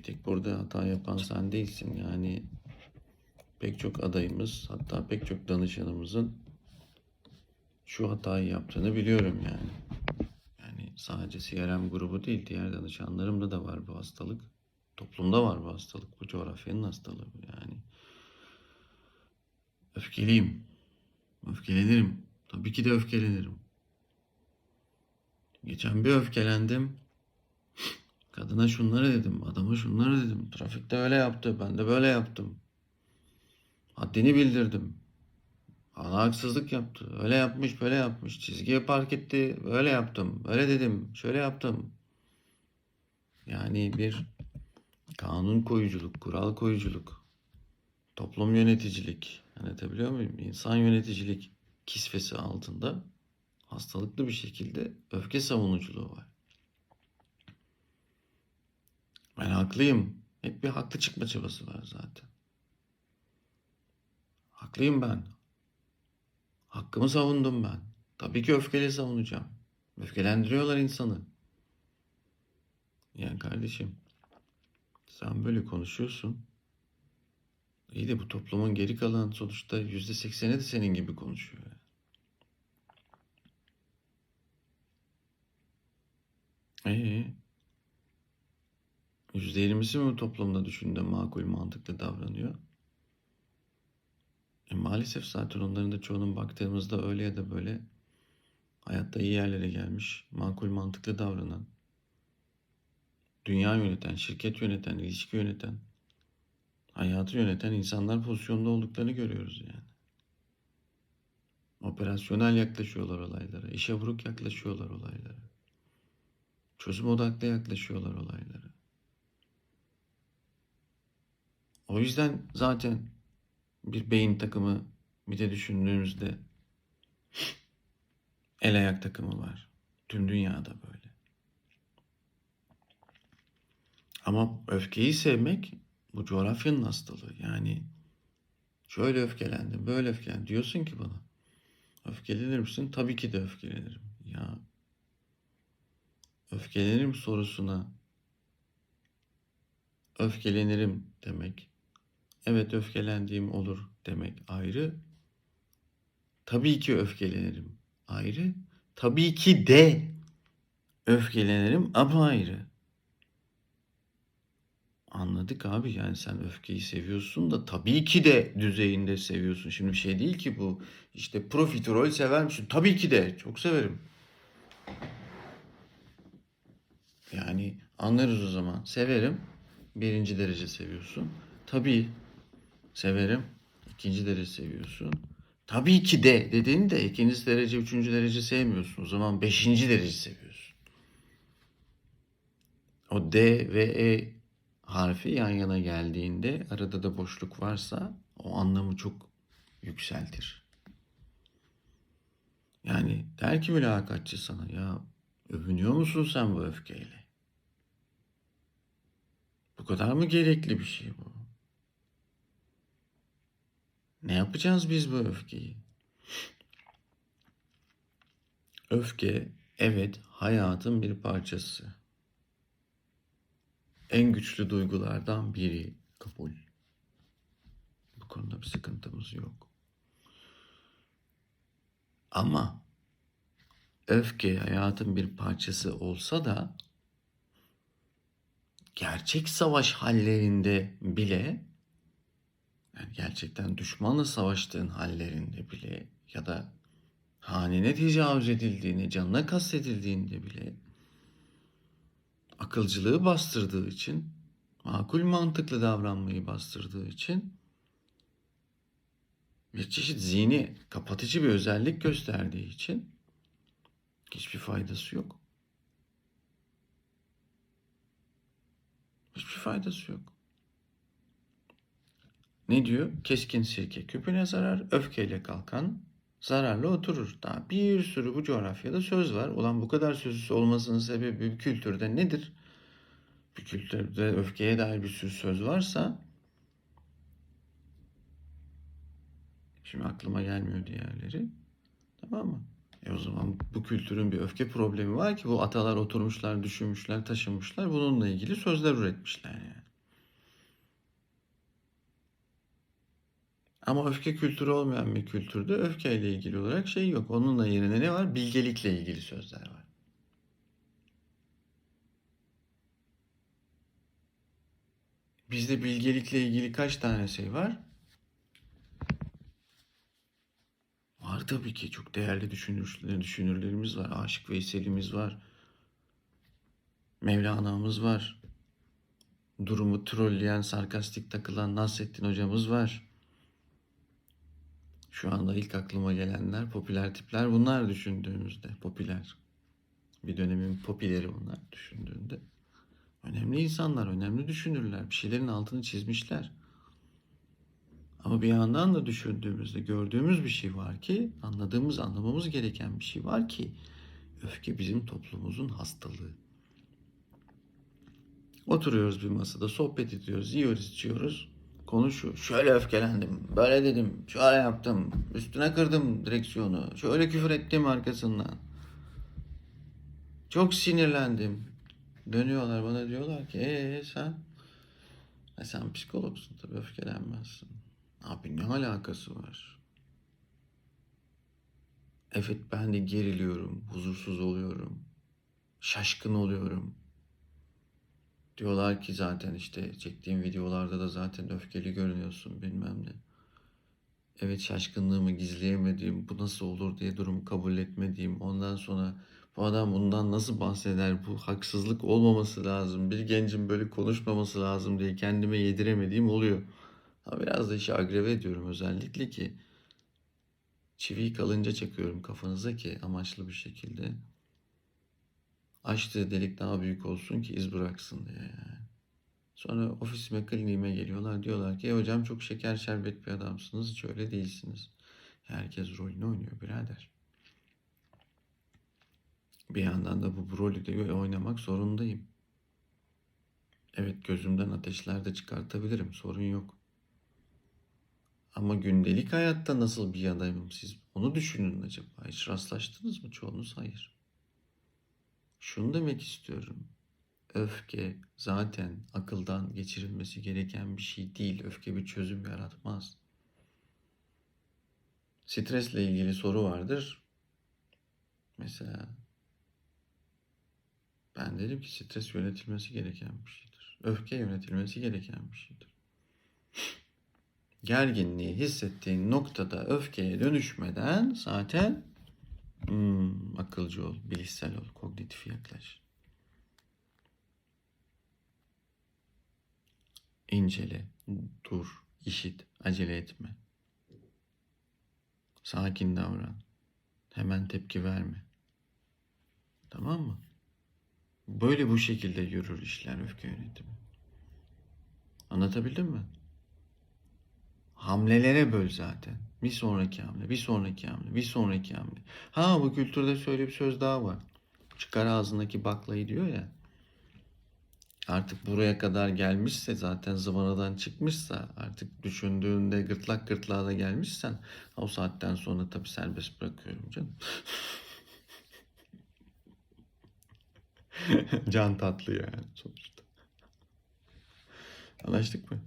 bir tek burada hata yapan sen değilsin. Yani pek çok adayımız hatta pek çok danışanımızın şu hatayı yaptığını biliyorum yani. Yani sadece CRM grubu değil diğer danışanlarımda da var bu hastalık. Toplumda var bu hastalık. Bu coğrafyanın hastalığı yani. Öfkeliyim. Öfkelenirim. Tabii ki de öfkelenirim. Geçen bir öfkelendim. Kadına şunları dedim, adama şunları dedim. Trafikte öyle yaptı, ben de böyle yaptım. Haddini bildirdim. Bana haksızlık yaptı. Öyle yapmış, böyle yapmış. Çizgiye park etti, öyle yaptım. Öyle dedim, şöyle yaptım. Yani bir kanun koyuculuk, kural koyuculuk, toplum yöneticilik, anlatabiliyor muyum? İnsan yöneticilik kisvesi altında hastalıklı bir şekilde öfke savunuculuğu var. Ben haklıyım. Hep bir haklı çıkma çabası var zaten. Haklıyım ben. Hakkımı savundum ben. Tabii ki öfkeli savunacağım. Öfkelendiriyorlar insanı. Yani kardeşim sen böyle konuşuyorsun. İyi de bu toplumun geri kalan sonuçta yüzde sekseni de senin gibi konuşuyor. Ee, yüzde yirmisi mi bu toplumda düşündüğü makul mantıklı davranıyor? E maalesef zaten onların da çoğunun baktığımızda öyle ya da böyle hayatta iyi yerlere gelmiş, makul mantıklı davranan, dünya yöneten, şirket yöneten, ilişki yöneten, hayatı yöneten insanlar pozisyonda olduklarını görüyoruz yani. Operasyonel yaklaşıyorlar olaylara, işe vuruk yaklaşıyorlar olaylara. Çözüm odaklı yaklaşıyorlar olaylara. O yüzden zaten bir beyin takımı bir de düşündüğümüzde el ayak takımı var. Tüm dünyada böyle. Ama öfkeyi sevmek bu coğrafyanın hastalığı. Yani şöyle öfkelendim, böyle öfkelendim. Diyorsun ki bana öfkelenir misin? Tabii ki de öfkelenirim. Ya öfkelenirim sorusuna öfkelenirim demek. Evet öfkelendiğim olur demek ayrı. Tabii ki öfkelenirim ayrı. Tabii ki de öfkelenirim apayrı. Anladık abi yani sen öfkeyi seviyorsun da tabii ki de düzeyinde seviyorsun. Şimdi bir şey değil ki bu. İşte profiterol sever misin? Tabii ki de çok severim. Yani anlarız o zaman. Severim. Birinci derece seviyorsun. Tabii severim. İkinci derece seviyorsun. Tabii ki de dediğini de ikinci derece, üçüncü derece sevmiyorsun. O zaman beşinci derece seviyorsun. O D ve E harfi yan yana geldiğinde arada da boşluk varsa o anlamı çok yükseltir. Yani der ki mülakatçı sana ya övünüyor musun sen bu öfkeyle? Bu kadar mı gerekli bir şey bu? Ne yapacağız biz bu öfkeyi? Öfke evet hayatın bir parçası. En güçlü duygulardan biri kabul. Bu konuda bir sıkıntımız yok. Ama öfke hayatın bir parçası olsa da gerçek savaş hallerinde bile yani gerçekten düşmanla savaştığın hallerinde bile ya da hanene tecavüz edildiğini, canına kastedildiğinde bile akılcılığı bastırdığı için, makul mantıklı davranmayı bastırdığı için bir çeşit zihni kapatıcı bir özellik gösterdiği için hiçbir faydası yok. Hiçbir faydası yok. Ne diyor? Keskin sirke küpüne zarar, öfkeyle kalkan zararla oturur. Daha bir sürü bu coğrafyada söz var. Ulan bu kadar sözü olmasının sebebi bir kültürde nedir? Bir kültürde öfkeye dair bir sürü söz varsa şimdi aklıma gelmiyor diğerleri. Tamam mı? E o zaman bu kültürün bir öfke problemi var ki bu atalar oturmuşlar, düşünmüşler, taşınmışlar. Bununla ilgili sözler üretmişler yani. Ama öfke kültürü olmayan bir kültürde öfkeyle ilgili olarak şey yok. Onunla yerine ne var? Bilgelikle ilgili sözler var. Bizde bilgelikle ilgili kaç tane şey var? Var tabii ki. Çok değerli düşünür, düşünürlerimiz var. Aşık Veysel'imiz var. Mevlana'mız var. Durumu trolleyen, sarkastik takılan Nasrettin hocamız var. Şu anda ilk aklıma gelenler popüler tipler bunlar düşündüğümüzde. Popüler. Bir dönemin popüleri bunlar düşündüğünde. Önemli insanlar, önemli düşünürler. Bir şeylerin altını çizmişler. Ama bir yandan da düşündüğümüzde gördüğümüz bir şey var ki, anladığımız, anlamamız gereken bir şey var ki, öfke bizim toplumumuzun hastalığı. Oturuyoruz bir masada, sohbet ediyoruz, yiyoruz, içiyoruz. Konuşuyor. Şöyle öfkelendim, böyle dedim, şöyle yaptım, üstüne kırdım direksiyonu, şöyle küfür ettim arkasından. Çok sinirlendim. Dönüyorlar bana diyorlar ki ee sen? E sen psikologsun tabii öfkelenmezsin. Abi ne alakası var? Evet ben de geriliyorum, huzursuz oluyorum, şaşkın oluyorum. Diyorlar ki zaten işte çektiğim videolarda da zaten öfkeli görünüyorsun bilmem ne. Evet şaşkınlığımı gizleyemediğim, bu nasıl olur diye durumu kabul etmediğim, ondan sonra bu adam bundan nasıl bahseder, bu haksızlık olmaması lazım, bir gencin böyle konuşmaması lazım diye kendime yediremediğim oluyor. Ama biraz da işi agreve ediyorum özellikle ki çiviyi kalınca çakıyorum kafanıza ki amaçlı bir şekilde. Açtığı delik daha büyük olsun ki iz bıraksın diye yani. Sonra ofisime, kliniğime geliyorlar. Diyorlar ki "E hocam çok şeker şerbet bir adamsınız. Hiç öyle değilsiniz. Herkes rolünü oynuyor birader. Bir yandan da bu rolü de oynamak zorundayım. Evet gözümden ateşler de çıkartabilirim. Sorun yok. Ama gündelik hayatta nasıl bir adamım siz? Onu düşünün acaba. Hiç rastlaştınız mı? Çoğunuz hayır. Şunu demek istiyorum. Öfke zaten akıldan geçirilmesi gereken bir şey değil. Öfke bir çözüm yaratmaz. Stresle ilgili soru vardır. Mesela ben dedim ki stres yönetilmesi gereken bir şeydir. Öfke yönetilmesi gereken bir şeydir. Gerginliği hissettiğin noktada öfkeye dönüşmeden zaten hmm, akılcı ol, bilişsel ol, kognitif yaklaş. İncele, dur, işit, acele etme. Sakin davran. Hemen tepki verme. Tamam mı? Böyle bu şekilde yürür işler öfke yönetimi. Anlatabildim mi? Hamlelere böl zaten. Bir sonraki hamle, bir sonraki hamle, bir sonraki hamle. Ha bu kültürde şöyle bir söz daha var. Çıkar ağzındaki baklayı diyor ya. Artık buraya kadar gelmişse zaten zıvanadan çıkmışsa artık düşündüğünde gırtlak gırtlağa da gelmişsen o saatten sonra tabii serbest bırakıyorum canım. Can tatlı yani sonuçta. Anlaştık mı?